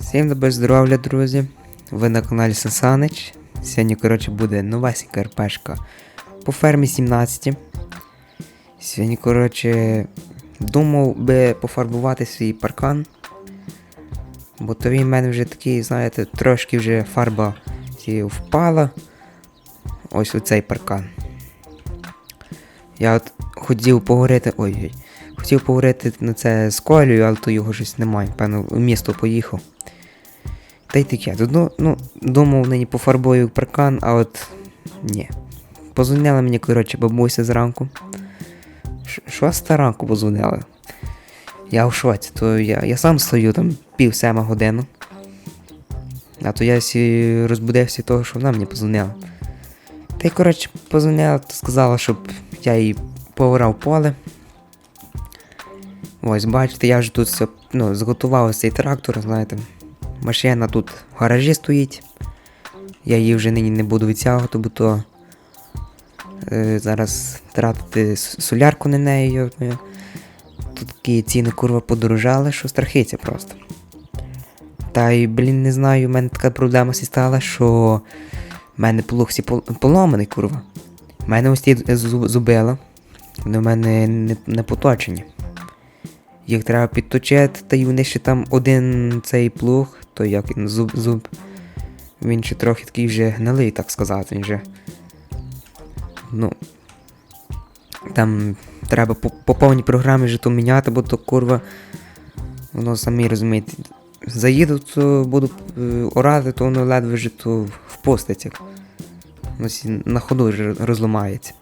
Всім добре здоров'я, друзі. Ви на каналі Сасанич. Сьогодні, коротше, буде новесенька РПшка по фермі 17. Сьогодні, коротше, думав би пофарбувати свій паркан. Бо то він в мене вже такий, знаєте, трошки вже фарба впала. Ось у цей паркан. Я от хотів поговорити. Ой-ой. Хотів поговорити на це з Колею, але то його щось немає. Певно, в місто поїхав. Та й таке. Тут, ну, ну, думав нині пофарбую паркан, а от ні. Позвонила мені, коротше, бабуся зранку. Шоста ранку позвонила. Я в шоці, то я, я сам стою там пів сема годину. А то я сі розбудився того, що вона мені позвонила. Та й коротше позвонила, то сказала, щоб я їй поворав поле. Ось, бачите, я вже тут все ну, зготував цей трактор, знаєте. Машина тут в гаражі стоїть. Я її вже нині не буду відтягувати, бо то е, зараз тратити солярку на неї. Тут такі ціни курва подорожали, що страхиться просто. Та й, блін, не знаю, в мене така проблема сі стала, що в мене плуг пол- поломаний, курва. У мене ось ті зубила. Вони в мене не, не поточені. Їх треба підточити, та й вони ще там один цей плуг, то як він зуб зуб. Він ще трохи такий вже гнилий, так сказати, він вже. Ну. Там треба по, по повній програмі вже то міняти, бо то курва. Воно самі розумієте. Заїду, то буду е, орати, то воно ледве вже то впуститься. Воно на ходу вже розламається.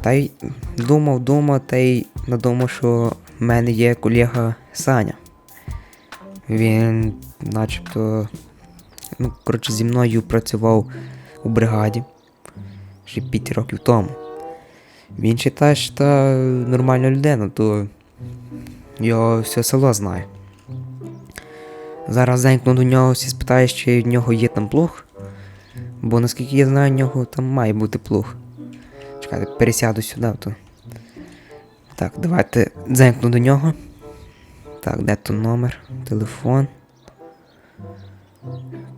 Та й думав, думав, та й надумав, що в мене є колега Саня. Він начебто. Ну, коротше, зі мною працював у бригаді ще 5 років тому. Він вважає, що та нормальна людина, то його все село знає. Зараз зенькну до нього всі спитаю, чи в нього є там плуг. Бо наскільки я знаю, в нього там має бути плуг. Чекайте, пересяду сюди. То. Так, давайте дзенькну до нього. Так, де то номер? Телефон.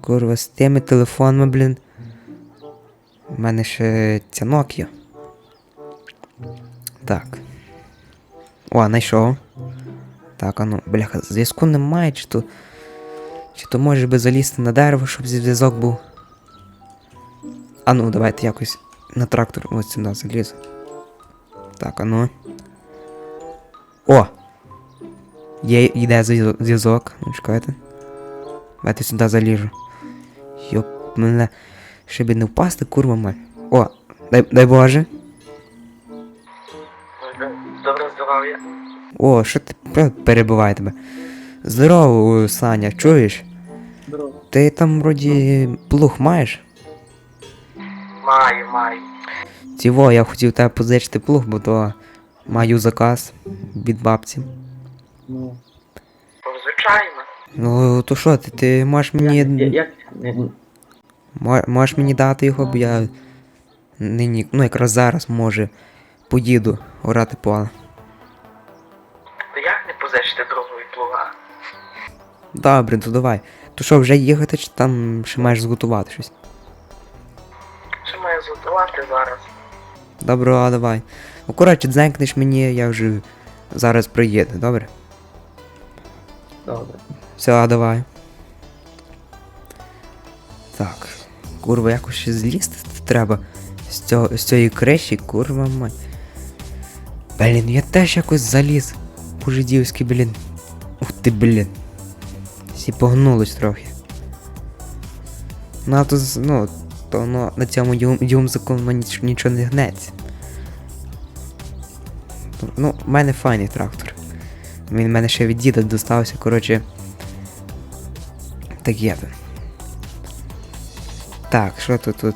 Курва, з тими телефонами, блін. У мене ще ця Nokia. Так. О, знайшов. Так, а ну, бляха, зв'язку немає, чи то. Чи то може би залізти на дерево, щоб зв'язок був. А ну, давайте якось на трактор ось сюди залізу. Так, а ну. О! Є, йде зв'язок- зв'язок. Ну, чекайте. Давайте сюди заліжу. Йоп, мене. Щоб не впасти, курва мать. О, дай, дай Боже. Добре здоров'я. О, що ти пе- перебиває тебе. Здорово, Саня, чуєш? Здорово. Ти там вроді плуг маєш? Маю, маю. Цього, я хотів тебе позичити плуг, бо то маю заказ від бабці. Ну. Звичайно. Ну, то що ти, ти можеш мені. як, як, мо- Можеш мені дати його, бо я нині, ну якраз зараз може поїду орати поле. то як не позичити другої плуга? Добре, то давай. То що, вже їхати, чи там ще маєш зготувати щось? Що маю зготувати зараз? Добре, а давай. Ну, коротше, дзенькнеш мені, я вже зараз приїду, добре? Добре. Все, а давай. Так. Курва, якось ще злізти треба. З, цього, з цієї криші, курва мать. Блін, я теж якось заліз. По-жидівськи, блін. Ух ти, блін. Всі погнулись трохи. А то, з- ну, то воно на цьому юм, юмзику воно нічого не гнеться. Ну, в мене файний трактор. Він в мене ще від діда достався, коротше. Так є. Так, що тут тут?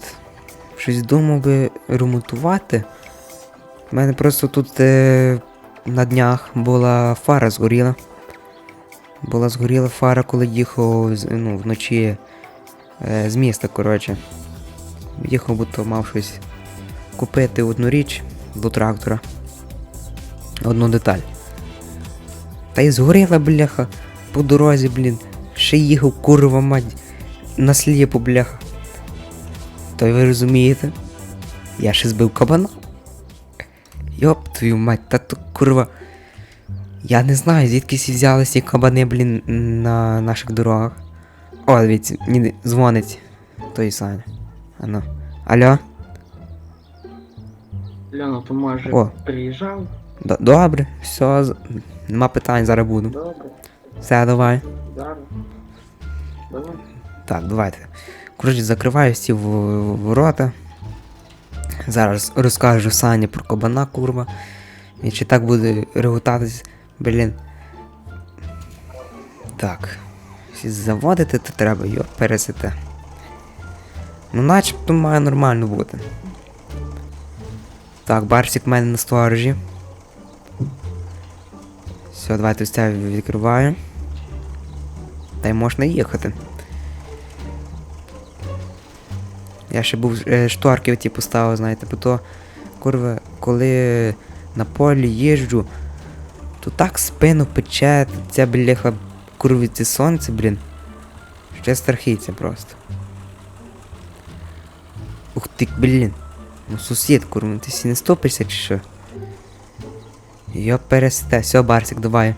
Щось думав би ремонтувати. У мене просто тут е, на днях була фара згоріла. Була згоріла фара, коли їхав ну, вночі е, з міста, коротше. Їхав, бо то мав щось купити одну річ до трактора. Одну деталь. Та й згоріла, бляха. по дорозі, блін. Ще їхав, курва мать. Насліпо, бляха. То ви розумієте? Я ще збив кабана. Йоп твою мать, та то курва. Я не знаю, звідки всі взялися кабани, блін, на наших дорогах. О, дивіться, дзвонить той Саня. Ану. Алло? Льоно, то може О. приїжджав? Д- Добре, все, з- нема питань, зараз буду. Добре, Все, давай. зараз. Давай. Так, давайте. Коротше, закриваю всі в- ворота. Зараз розкажу Сані про кабана, курва. І чи так буде реготатись, блін. Так. Всі заводити то треба, йо, пересите. Ну, начебто має нормально бути. Так, барсик в мене на сторожі. Все, давайте ось відкриваю. Та й можна їхати. Я ще був е, шторки оті поставив, знаєте, бо то, курва, коли на полі їжджу, то так спину пече, ця бляха курва, це сонце, блін. Ще страхіться просто. Ух ти, блін. Ну сусід, курва, ти сі не стопишся чи що? Йо пересте, все, Барсик, давай.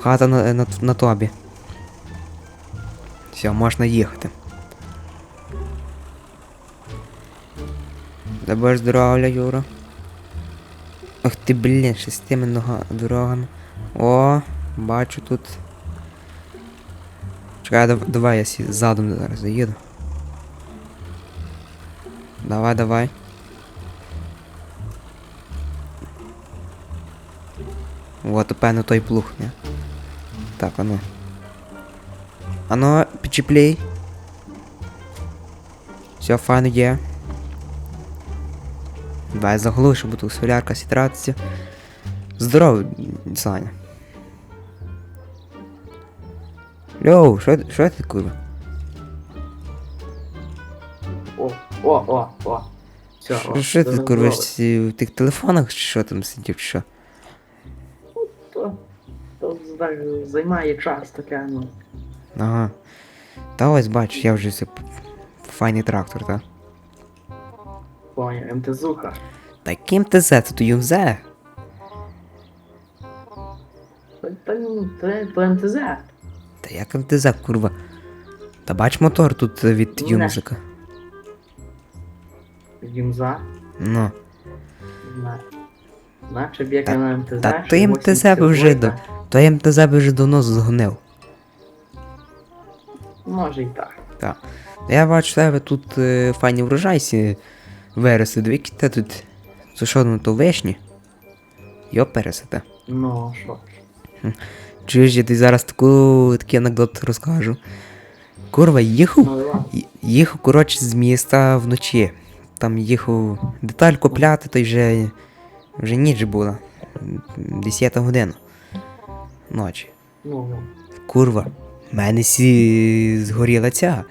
Хата на, на, на тобі. Все, можна їхати. Добре здоров'я, Юра. Ох ти, блін, з нога дорогами. О, бачу тут. Чекай, дав- давай я задом зараз заїду. Давай, давай. Вот, певно, той плуг, не? Так, ану. Ану, підчіплей. Все, файно є. Давай заглушу, бо тут солярка сітратися. Здорово, Саня. Льоу, що, ти курва? О, о, о. Все, Що, що ти курва в тих телефонах чи що там сидів, чи що? То, то так, займає час таке, ну. Ага. Та ось бачу, я вже п- файний трактор, так? Поняв, МТЗуха. Та ким це то юмзе? Та, та, ну, це то МТЗ. Та як МТЗ, курва? Та бач мотор тут е, від Ну, Юмзика. Юмза. Ну. На. Наче б як на МТЗ. Та що то МТЗ би вже до. То МТЗ би вже давно згонив. Може і так. Так. Я бачу, тебе тут е, файні врожайці виросли. Дві кіте тут. Це що ну то вишні? Йо пересете. Ну, що ж. Чуєш, я тобі зараз таку такий анекдот розкажу. Курва, їхав. Ну, Їхав, коротше, з міста вночі. Там їхав деталь купляти, то й вже, вже ніч була. 10 година. Ночі. Курва, в мене сі згоріла ця.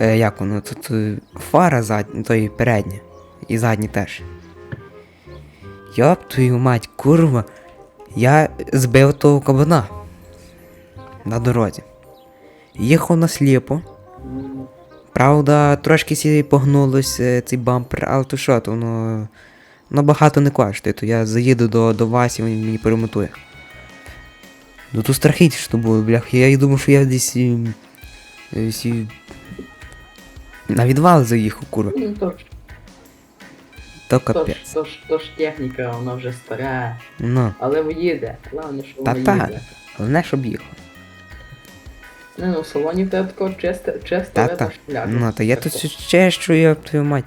Е, як воно? Тут е, фара задня, то і передня. І задня теж. Йоп твою мать, курва. Я збив того кабана. На дорозі. Їхав насліпо. М, Правда, трошки сі погнулось е, цей бампер, але то що, то воно, воно багато не коштує, то я заїду до, до Васі, він мені перемотує. Ну тут страхіть, що було, блях. Я й думав, що я десь. ем, десь і на відвал заїхав, курва. Ну, то ж, То то ж, капець. то ж, то ж техніка, вона вже стара. Ну, Але їде. Головне, що вона та. їде. головне, щоб їхав. Не, ну, в салоні в тебе такого чисте, чисте Та-та. Ну, та я тут ще що я твою мать.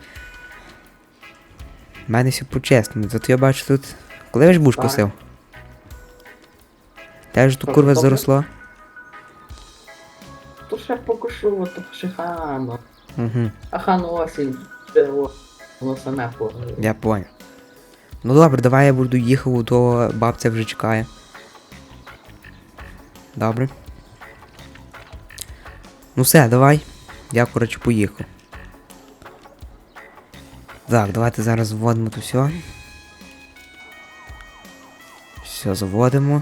В мене все по-чесному, зато я бачу тут. Коли ж буш косив? Теж тут курва заросло? То ще покушу, то ще хано. Угу. А хано осінь, воно саме по. Я понял. Ну добре, давай я буду їхав, то бабця вже чекає. Добре. Ну все, давай. Я, коротше, поїхав. Так, давайте зараз вводимо то все. Все, заводимо.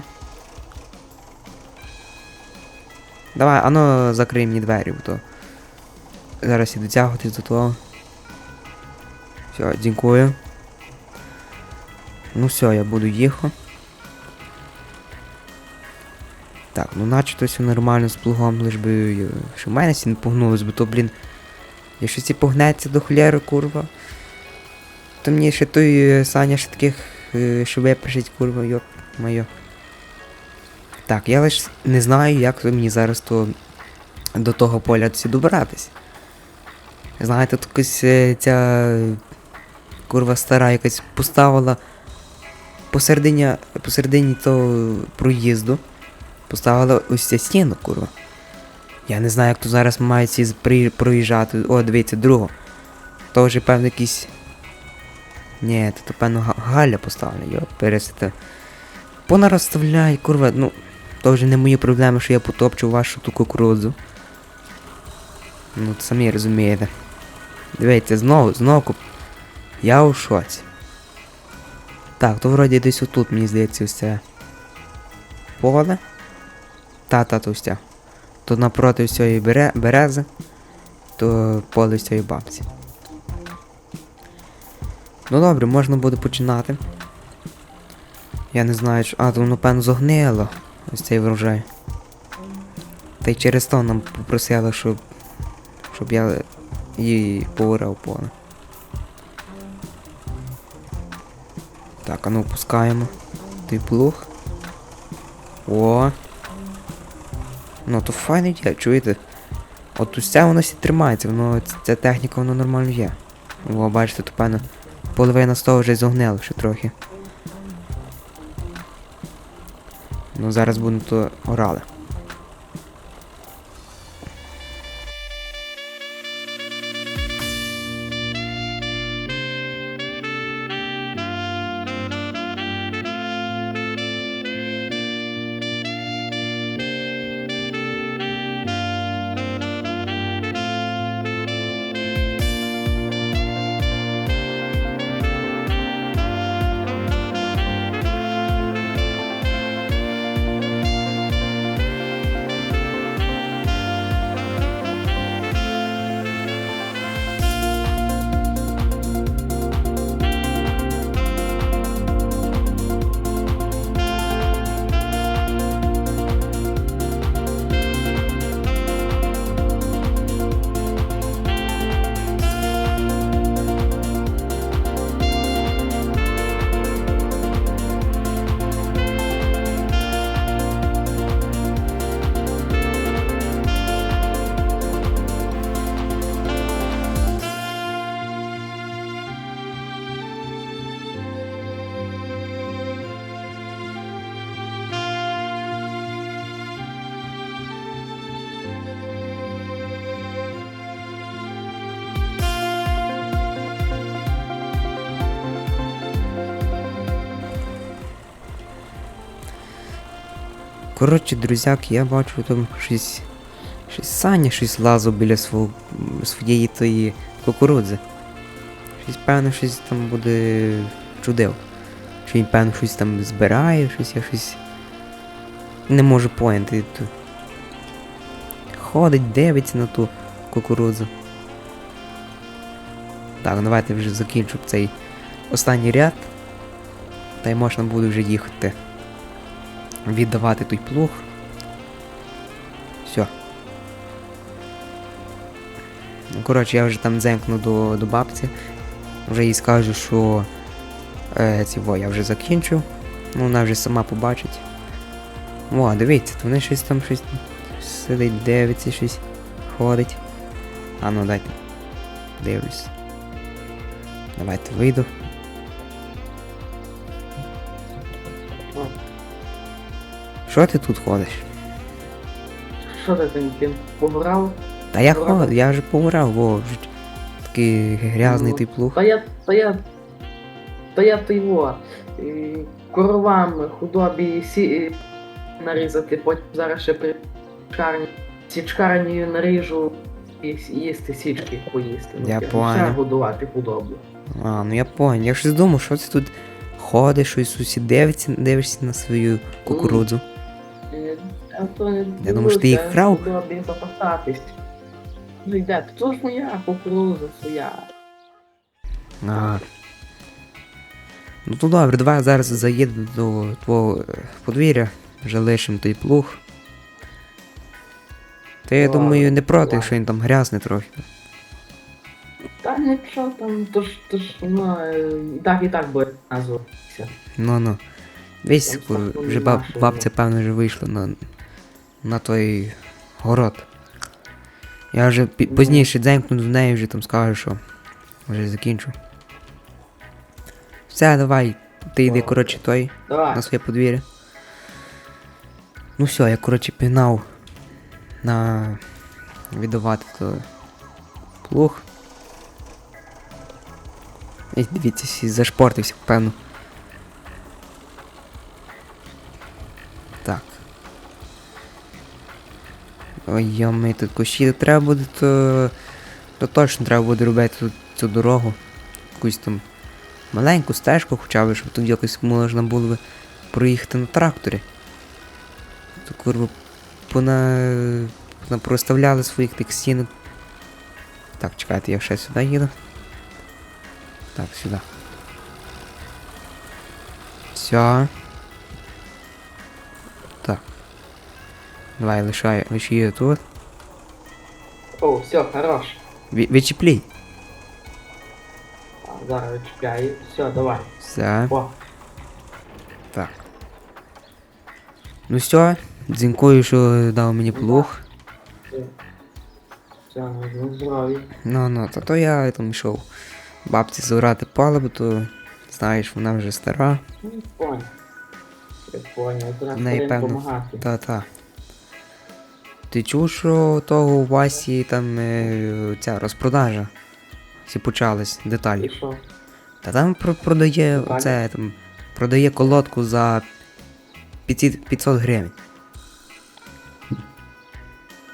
Давай, ано закрий мені двері, то. Зараз іду тягатись до того. Все, дякую. Ну все, я буду їхати. Так, ну наче все нормально з плугом, лиш би. е, Що в мене сі не погнулось, бо то, блін. Якщо ці погнеться до холєри, курва. То мені ще той е, Саня ще таких, е, що випишить, курва, йоп моє. Так, я лише не знаю, як мені зараз то до того поля всі добиратись. Знаєте, тут якась ця курва стара якась поставила посередині, посередині того проїзду. Поставила ось ця стіну, курва. Я не знаю, як тут зараз мають ці проїжджати. О, дивіться, другу. То вже певно якийсь. Ні, то певно Галя поставлена, йо, пересите. Понарозставляй, курва, ну. То вже не мої проблеми, що я потопчу вашу ту кукурудзу. Ну, самі розумієте. Дивіться, знову, знову. Я у шоці. Так, то вроді десь отут, мені здається, ось це. Поле. Та-та, то ця. Тут напроти бере... берези, то поле всієї бабці. Ну добре, можна буде починати. Я не знаю, що. А, то воно певно зогнило. Ось цей врожай. Та й через то нам попросили, щоб. щоб я її поорав поле. Так, а ну пускаємо. Той плуг. О. Ну то файно є, чуєте? От усе воно всі тримається, воно ця техніка воно нормально є. О, бачите, то певно половина з того вже зогнило ще трохи. Ну зараз будемо то орали. Коротше, друзяки, я бачу там щось. Щось Саня щось лазив біля свого, своєї тої кукурудзи. Щось певно щось там буде чудив. Що він певно щось там збирає, щось я щось. Не можу поняти. ту- Ходить, дивиться на ту кукурудзу. Так, давайте вже закінчу цей останній ряд. Та й можна буде вже їхати віддавати той плуг. Все. Ну, коротше, я вже там дзенькну до, до бабці. Вже їй скажу, що е, во, я вже закінчу. Ну, вона вже сама побачить. О, дивіться, то вони щось там щось сидить, дивиться, щось ходить. А ну дайте. Дивлюсь. Давайте вийду. Що ти тут ходиш? Що ти там тим пограв? Та я ходив, я вже помирав, бо вже такий грязний Ну, той плуг. Та я, та я, та я то його, е, коровам, худобі сі, е, нарізати, потім зараз ще при чарні, січкарні наріжу і с- їсти січки поїсти. Я ще годувати худобу. А, ну я понял. Я щось думав, що ти тут ходиш, щось усі дивиться, дивишся на свою кукурудзу. А не Я думав, що ти їх дивлюся, крав. худобі запасатись. Ну йде, то ж моя кукуруза своя. Ага. Ну то добре, давай я зараз заїду до твого е, подвір'я, вже лишим той плуг. Та я думаю, не проти, якщо він там грязний трохи. Та нічого там, то ж, то ж, ну, е, і так і так буде назватися. Ну ну. Весь Там кур, вже баб, що бабця, певно, вже вийшла на, на той город. Я вже пі- пізніше дзенькну до неї вже там скажу, що вже закінчу. Все, давай, ти йди, коротше, той. Давай. на своє подвір'я. Ну все, я коротше пігнав на віддавати то плуг. І дивіться, зашпортився, певно. Ой, йоми, тут кущі треба буде, то, то точно треба буде робити тут цю дорогу. Якусь там маленьку стежку хоча б, щоб тут якось можна було би проїхати на тракторі. То курва пона... проставляли своїх тих стінок. Так, чекайте, я ще сюди їду. Так, сюди. Все. Давай, лишай, лиши її тут. О, все, хорош. Ві- Відчіплій. А, Зараз чекай. Все, давай. Все. О, Так. Ну все, дзінькую, що дав мені плуг. все. Ну здорові. Ну, ну, то, то я там йшов бабці забрати паливо, то знаєш, вона вже стара. Ну, понял. Я понял, треба допомагати. Та-та. Ти чув, що того у Васі там е, ця розпродажа? Всі почались, І деталі. що? Та там про- продає Деталі? це там. Продає колодку за 500 500 гривень.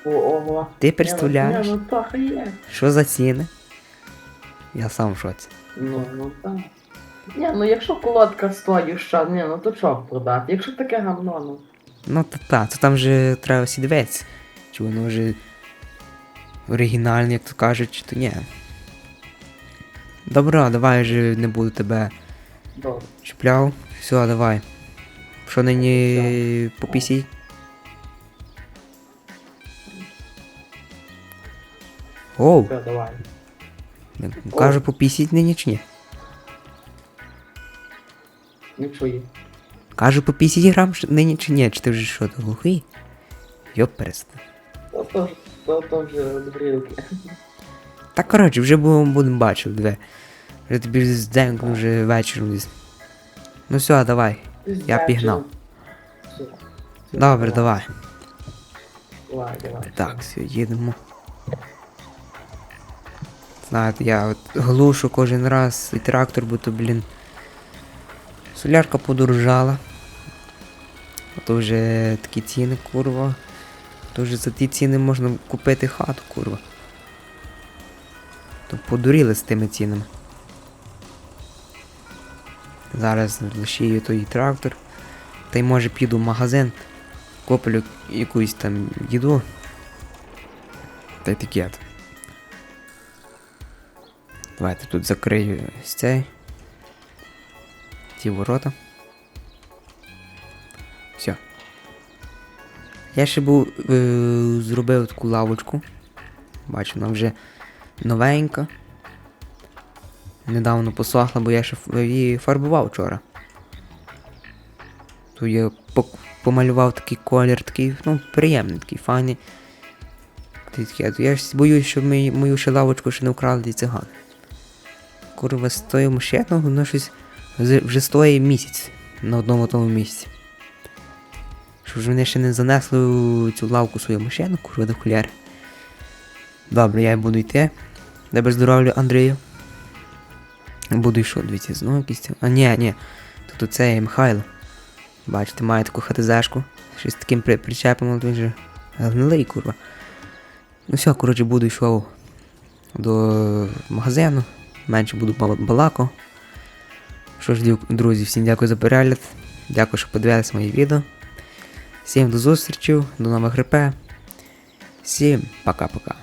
О, ого. Ти представляєш, Ні, ну трохи є. що за ціни? Я сам в шоці. Ну, ну так. Ні, ну якщо колодка стоїть що, ні, ну то чого продати? Якщо таке гамно, ну. Ну та та, то там же треба всі дивитися. Чи воно вже оригінальне, як то кажуть, чи то ні. Добре, давай вже не буду тебе Добре. чіпляв. Все, давай. Що нині по пісі? Оу, Все, давай. кажу по пісі нині чи ні? Не чую. Кажу по 50 грам нині чи ні? Чи ти вже що, глухий? Йоперста. То то, то, вже грілки. Та коротше, вже будемо будем бачити, диви. Вже тобі зденкну вже вечором десь. Ну все, давай. Я пігнав. Все. Все, Добре, давай. Давай, давай. Так, все, їдемо. Знаєте, я от глушу кожен раз і трактор, бо то, блін. Солярка подорожала. А то вже такі ціни, курва. То вже за ті ціни можна купити хату, курва. То подуріли з тими цінами. Зараз лишію той трактор. Та й може піду в магазин, куплю якусь там їду. Та й. Давайте тут закрию ось цей. Ті ворота. Я ще був е, зробив таку лавочку. Бачу, вона вже новенька. Недавно посохла, бо я ще її фарбував вчора. Тут я помалював такий колір, такий, ну, приємний, такий файний. Я ж боюсь, щоб мій, мою ще лавочку ще не вкрали ті цигани. Курва, з тою машиною, воно щось вже стоїть місяць на одному тому місці. Що ж вони ще не занесли цю лавку свою машину, курва до хуляри. Добре, я буду йти. Тебе здоров'я, Андрію. Буду йшов, дивіться, знову якийсь. ці- А ні, ні. Тут оце Михайло. Бачите, має таку хатизешку. Щось таким при- причепом, от він же гнилий, курва. Ну все, коротше, буду йшов до магазину. Менше буду бал- балако. Що ж, друзі, всім дякую за перегляд. Дякую, що подивилися мої відео. Всім до зустрічі, до нових РП. Всім пока-пока.